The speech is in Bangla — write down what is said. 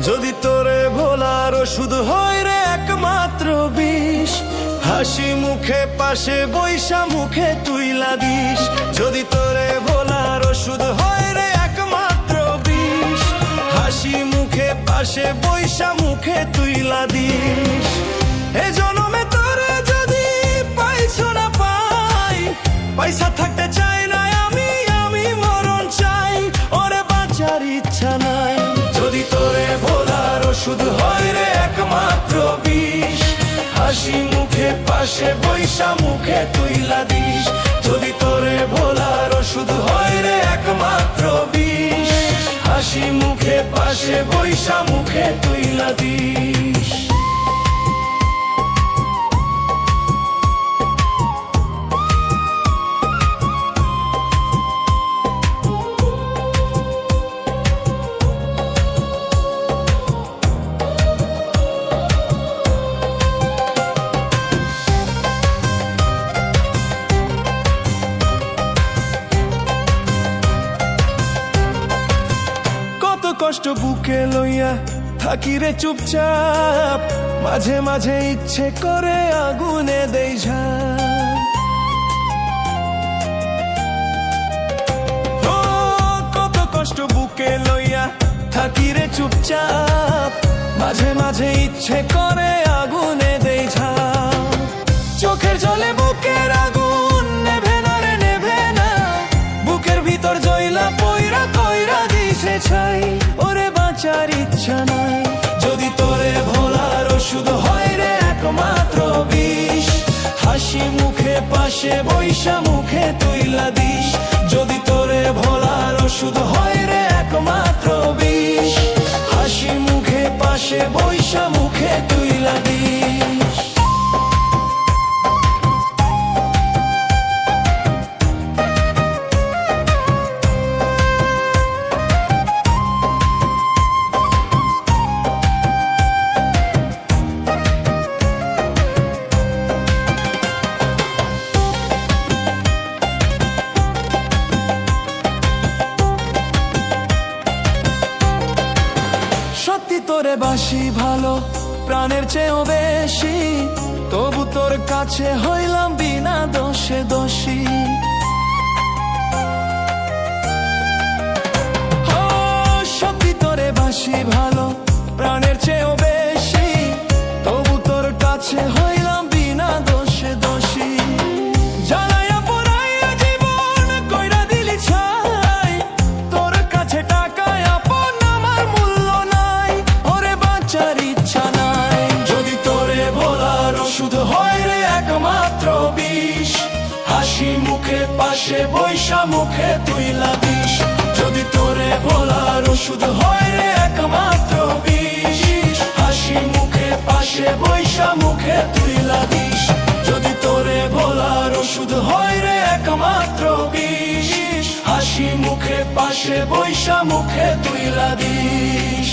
যদি তোরে ভোলার ওষুধ হয় রে একমাত্র বিষ, হাসি মুখে পাশে বৈশা মুখে তুই দিস যদি তোরে ভোলার ওষুধ হয় রে একমাত্র বিষ, হাসি মুখে পাশে বৈশা মুখে তুইলা দিস এ জনমে ওষুধ হয় রে একমাত্র বিষ। হাসি মুখে, পাশে বৈশা মুখে তুইলা দিস। যদি তোরে ভোলার ওষুধ হয় রে একমাত্র বিষ। হাসি মুখে, পাশে বৈশা মুখে তুইলা দিস। কষ্ট বুকে লইয়া থাকি রে চুপচাপ মাঝে মাঝে ইচ্ছে করে আগুনে দেই ও, কত কষ্ট বুকে লইয়া থাকি রে চুপচাপ মাঝে মাঝে ইচ্ছে করে আগুনে পাশে বৈশা মুখে তুইলা দিস। যদি তোরে ভোলার ওষুধ হয় রে একমাত্র বিষ। হাসি মুখে পাশে সত্যি তোরে বাসি ভালো, প্রাণের চেয়েও বেশি। তবু তোর কাছে হইলাম বিনা দোষে দোষী। সত্যি তোরে বাসি ভালো, প্রাণের চেয়েও বেশি। তবু তোর কাছে হইলাম মুখে পাশে বৈশা মুখে তুই দিস যদি তোরে ভোলার ওষুধ হয় রে একমাত্র বিষ। হাসি মুখে পাশে বৈশা মুখে তুই দিস যদি তোরে ভোলার ওষুধ হয় রে একমাত্র বিষ। হাসি মুখে পাশে বৈশা মুখে তুই দিস